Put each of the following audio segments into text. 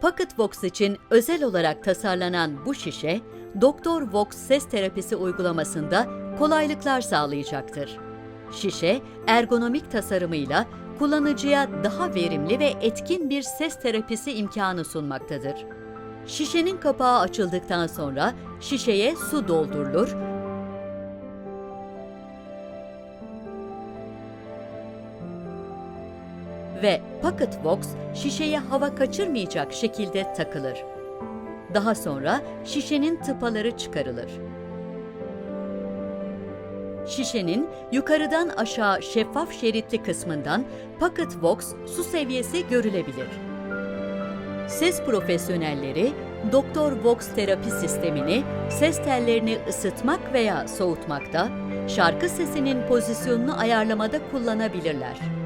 Pocketvox için özel olarak tasarlanan bu şişe, Doktor Vox ses terapisi uygulamasında kolaylıklar sağlayacaktır. Şişe, ergonomik tasarımıyla kullanıcıya daha verimli ve etkin bir ses terapisi imkanı sunmaktadır. Şişenin kapağı açıldıktan sonra şişeye su doldurulur ve Pocketvox şişeye hava kaçırmayacak şekilde takılır. Daha sonra şişenin tıpaları çıkarılır. Şişenin yukarıdan aşağı şeffaf şeritli kısmından Pocketvox su seviyesi görülebilir. Ses profesyonelleri Doktor Vox terapi sistemini ses tellerini ısıtmak veya soğutmakta, şarkı sesinin pozisyonunu ayarlamada kullanabilirler.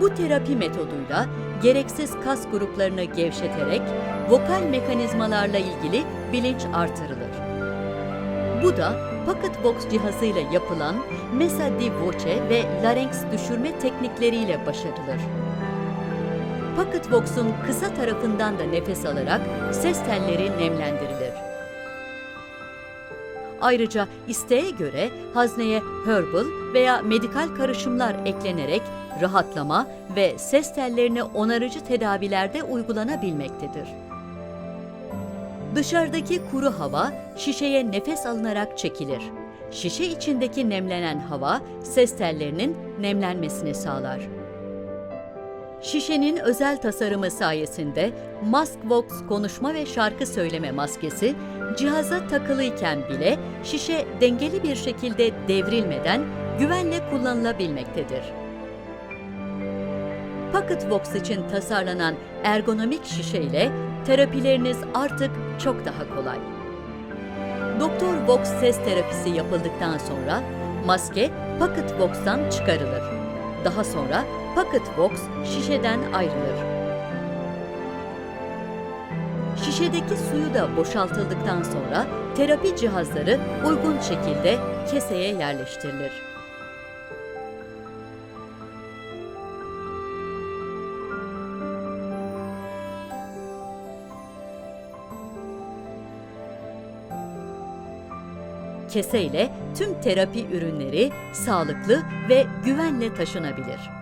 Bu terapi metoduyla gereksiz kas gruplarını gevşeterek vokal mekanizmalarla ilgili bilinç artırılır. Bu da Pocketbox cihazıyla yapılan Mesa di Voce ve Larynx düşürme teknikleriyle başarılır. Pocketbox'un kısa tarafından da nefes alarak ses telleri nemlendirilir. Ayrıca isteğe göre hazneye herbal veya medikal karışımlar eklenerek rahatlama ve ses tellerini onarıcı tedavilerde uygulanabilmektedir. Dışarıdaki kuru hava şişeye nefes alınarak çekilir. Şişe içindeki nemlenen hava ses tellerinin nemlenmesini sağlar. Şişenin özel tasarımı sayesinde MaskVox konuşma ve şarkı söyleme maskesi cihaza takılıyken bile şişe dengeli bir şekilde devrilmeden güvenle kullanılabilmektedir. Pocketvox için tasarlanan ergonomik şişe ile terapileriniz artık çok daha kolay. Doktor Vox ses terapisi yapıldıktan sonra maske Pocketvox'tan çıkarılır. Daha sonra Pocketvox şişeden ayrılır. Şişedeki suyu da boşaltıldıktan sonra terapi cihazları uygun şekilde keseye yerleştirilir. Keseyle tüm terapi ürünleri sağlıklı ve güvenle taşınabilir.